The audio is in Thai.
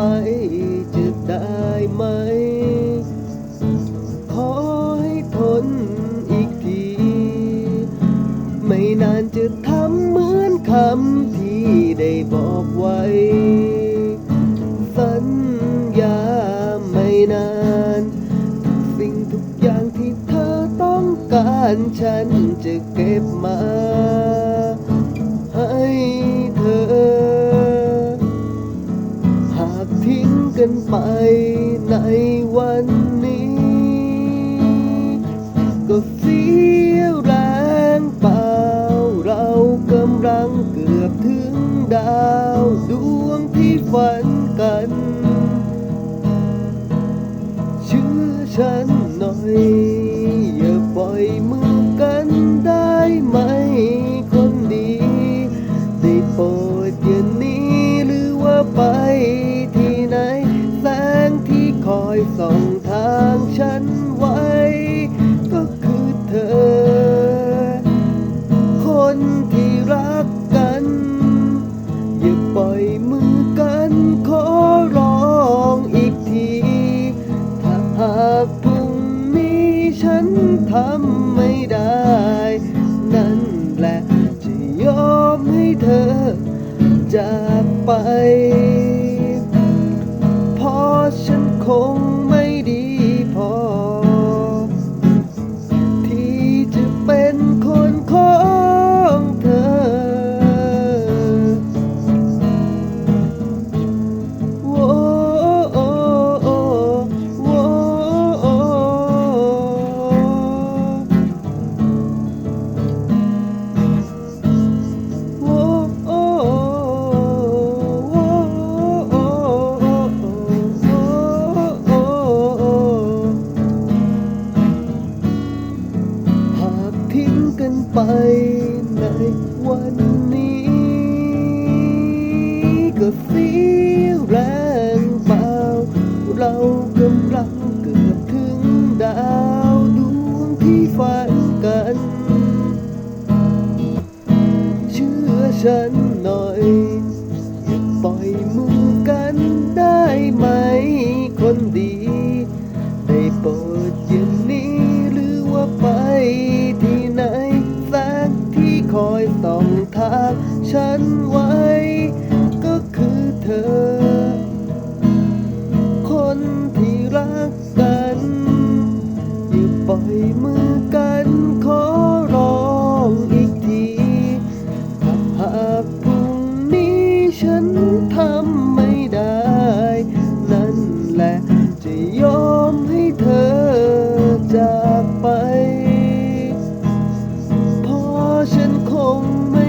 ไปจะได้ไหม ขอให้ทนอีกที ไม่นานจะทำเหมือนคำที่ได้บอกไว้ สัญญาไม่นาน ทุกสิ่งทุกอย่างที่เธอต้องการฉันจะเก็บมา ไปในวันนี้ ก็เสียแรงเปล่า เรากำลังเกือบถึงดาวดวงที่ฝันกันเชื่อฉันหน่อย อย่าปล่อยมือ ทางฉันไว้ ก็คือเธอ คนที่รักกัน อย่าปล่อยมือกันขอร้องอีกที ถ้าหากพรุ่งนี้ฉันทำไม่ได้ นั่นแหละจะยอมให้เธอจากไป นไปในวันนี้ ก็เสียแรงเปล่า เรากำลังเกือบถึงดาวดวงที่ฝันกัน เชื่อฉัน นไว้ ก็คือเธอ คนที่รักกัน อย่าปล่อยมือกันขอร้องอีกทีหากพรุ่งนี้ฉันทำไม่ได้ นั่นแหละจะยอมให้เธอจากไป เพราะฉันคงไม่